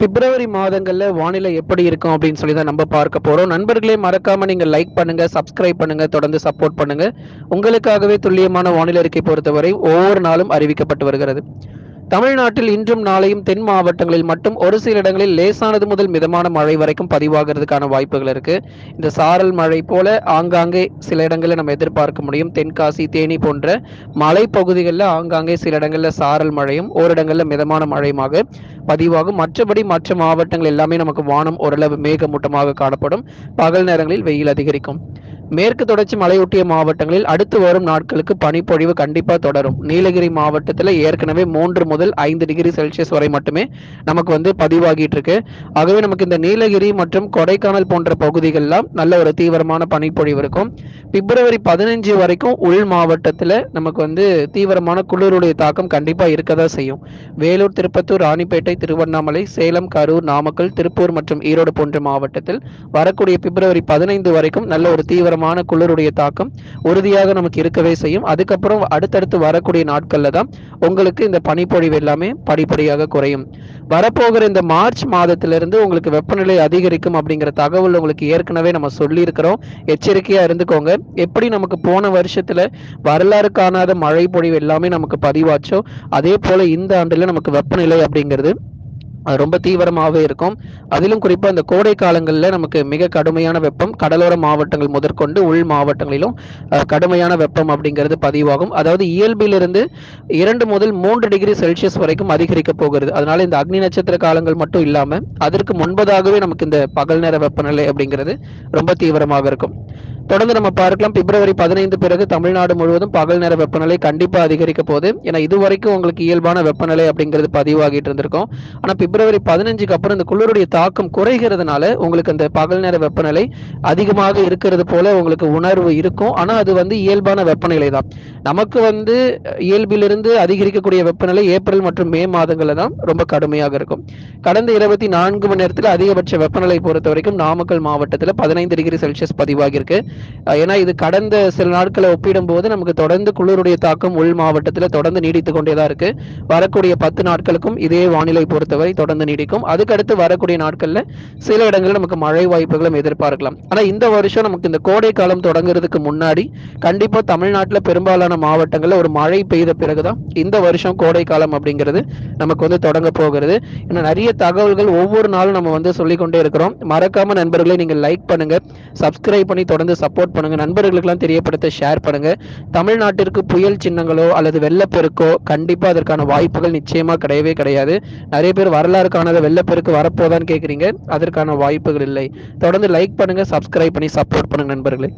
பிப்ரவரி மாதங்களில் வானிலை எப்படி இருக்கும் அப்படின்னு சொல்லி தான் நம்ம பார்க்க போகிறோம் நண்பர்களே மறக்காமல் நீங்கள் லைக் பண்ணுங்கள் சப்ஸ்கிரைப் பண்ணுங்கள் தொடர்ந்து சப்போர்ட் பண்ணுங்கள் உங்களுக்காகவே துல்லியமான வானிலை அறிக்கை பொறுத்தவரை ஒவ்வொரு நாளும் அறிவிக்கப்பட்டு வருகிறது. தமிழ்நாட்டில் இன்றும் நாளையும் தென் மாவட்டங்களில் மட்டும் ஒரு சில இடங்களில் லேசானது முதல் மிதமான மழை வரைக்கும் பதிவாகிறதுக்கான வாய்ப்புகள் இருக்கு. இந்த சாரல் மழை போல ஆங்காங்கே சில இடங்களில் நம்ம எதிர்பார்க்க முடியும். தென்காசி தேனி போன்ற மலைப்பகுதிகளில் ஆங்காங்கே சில இடங்களில் சாரல் மழையும் ஓரிடங்களில் மிதமான மழையுமாக பதிவாகும். மற்றபடி மற்ற மாவட்டங்கள் எல்லாமே நமக்கு வானம் ஓரளவு மேகமூட்டமாக காணப்படும். பகல் நேரங்களில் வெயில் அதிகரிக்கும். மேற்கு தொடர்ச்சி மலையொட்டிய மாவட்டங்களில் அடுத்து வரும் நாட்களுக்கு பனிப்பொழிவு கண்டிப்பாக தொடரும். நீலகிரி மாவட்டத்தில் ஏற்கனவே மூன்று முதல் ஐந்து டிகிரி செல்சியஸ் வரை மட்டுமே நமக்கு வந்து பதிவாகிட்டு இருக்கு. ஆகவே நமக்கு இந்த நீலகிரி மற்றும் கொடைக்கானல் போன்ற பகுதிகள்லாம் நல்ல ஒரு தீவிரமான பனிப்பொழிவு இருக்கும். பிப்ரவரி பதினஞ்சு வரைக்கும் உள் மாவட்டத்தில் நமக்கு வந்து தீவிரமான குளிருடைய தாக்கம் கண்டிப்பா இருக்கதான் செய்யும். வேலூர் திருப்பத்தூர் ராணிப்பேட்டை திருவண்ணாமலை சேலம் கரூர் நாமக்கல் திருப்பூர் மற்றும் ஈரோடு போன்ற மாவட்டத்தில் வரக்கூடிய பிப்ரவரி பதினைந்து வரைக்கும் நல்ல ஒரு தீவிர பயங்கரமான குளிருடைய தாக்கம் உறுதியாக நமக்கு இருக்கவே செய்யும். அதுக்கப்புறம் அடுத்தடுத்து வரக்கூடிய நாட்களில் தான் உங்களுக்கு இந்த பனிப்பொழிவு எல்லாமே படிப்படியாக குறையும். வரப்போகிற இந்த மார்ச் மாதத்திலிருந்து உங்களுக்கு வெப்பநிலை அதிகரிக்கும் அப்படிங்கிற தகவல் உங்களுக்கு ஏற்கனவே நம்ம சொல்லியிருக்கிறோம். எச்சரிக்கையா இருந்துக்கோங்க. எப்படி நமக்கு போன வருஷத்துல வரலாறு காணாத மழை பொழிவு எல்லாமே நமக்கு பதிவாச்சோ அதே போல இந்த ஆண்டுல நமக்கு வெப்பநிலை அப்படிங்கிறது ரொம்ப தீவிரமாகவே இருக்கும். அதிலும் குறிப்பாக இந்த கோடை காலங்களில் நமக்கு மிக கடுமையான வெப்பம் கடலோர மாவட்டங்கள் முதற்கொண்டு உள் மாவட்டங்களிலும் கடுமையான வெப்பம் அப்படிங்கிறது பதிவாகும். அதாவது இயல்பிலிருந்து இரண்டு முதல் மூன்று டிகிரி செல்சியஸ் வரைக்கும் அதிகரிக்க போகிறது. அதனால இந்த அக்னி நட்சத்திர காலங்கள் மட்டும் இல்லாமல் அதற்கு முன்பதாகவே நமக்கு இந்த பகல் நேர வெப்பநிலை அப்படிங்கிறது ரொம்ப தீவிரமாக இருக்கும். தொடர்ந்து நம்ம பார்க்கலாம். பிப்ரவரி பதினைந்து பிறகு தமிழ்நாடு முழுவதும் பகல் நேர வெப்பநிலை கண்டிப்பாக அதிகரிக்க போகுது. ஏன்னா இது வரைக்கும் உங்களுக்கு இயல்பான வெப்பநிலை அப்படிங்கிறது பதிவாகிட்டு இருந்திருக்கும். ஆனால் பிப்ரவரி பதினஞ்சுக்கு அப்புறம் இந்த குளிருடைய தாக்கம் குறைகிறதுனால உங்களுக்கு அந்த பகல் நேர வெப்பநிலை அதிகமாக இருக்கிறது போல உங்களுக்கு உணர்வு இருக்கும். ஆனால் அது வந்து இயல்பான வெப்பநிலை தான். நமக்கு வந்து இயல்பிலிருந்து அதிகரிக்கக்கூடிய வெப்பநிலை ஏப்ரல் மற்றும் மே மாதங்களில் தான் ரொம்ப கடுமையாக இருக்கும். கடந்த இருபத்தி நான்கு மணி நேரத்தில் அதிகபட்ச வெப்பநிலை பொறுத்த வரைக்கும் நாமக்கல் மாவட்டத்தில் பதினைந்து டிகிரி செல்சியஸ் பதிவாகியிருக்கு. ஏன்னா இது கடந்த சில நாட்களை ஒப்பிடும் போது நமக்கு தொடர்ந்து குளிருடைய தாக்கம் உள் மாவட்டத்தில் தொடர்ந்து நீடித்து கொண்டேதான் இருக்கு. வரக்கூடிய பத்து நாட்களுக்கும் இதே வானிலை பொறுத்தவரை தொடர்ந்து நீடிக்கும். அதுக்கடுத்து வரக்கூடிய நாட்களில் சில இடங்களில் நமக்கு மழை வாய்ப்புகளும் எதிர்பார்க்கலாம். ஆனால் இந்த வருஷம் நமக்கு இந்த கோடை காலம் தொடங்குறதுக்கு முன்னாடி கண்டிப்பா தமிழ்நாட்டில் பெரும்பாலான மாவட்டங்களில் ஒரு மழை பெய்த பிறகுதான் இந்த வருஷம் கோடை காலம் அப்படிங்கிறது நமக்கு வந்து தொடங்க போகிறது. இன்னும் நிறைய தகவல்கள் ஒவ்வொரு நாளும் நம்ம வந்து சொல்லிக்கொண்டே இருக்கிறோம். மறக்காம நண்பர்களை நீங்க லைக் பண்ணுங்க. சப்ஸ்கிரைப் பண்ணி தொடர்ந்து சப்போர்ட் பண்ணுங்கள் நண்பர்களுக்கெல்லாம் தெரியப்படுத்த ஷேர் பண்ணுங்க. தமிழ்நாட்டிற்கு புயல் சின்னங்களோ அல்லது வெள்ளப்பெருக்கோ கண்டிப்பா அதற்கான வாய்ப்புகள் நிச்சயமா கிடையவே கிடையாது. நிறைய பேர் வரலாறு காணாத வெள்ளப்பெருக்கு வரப்போதான்னு கேட்குறீங்க அதற்கான வாய்ப்புகள் இல்லை. தொடர்ந்து லைக் பண்ணுங்க சப்ஸ்கிரைப் பண்ணி சப்போர்ட் பண்ணுங்க நண்பர்களே.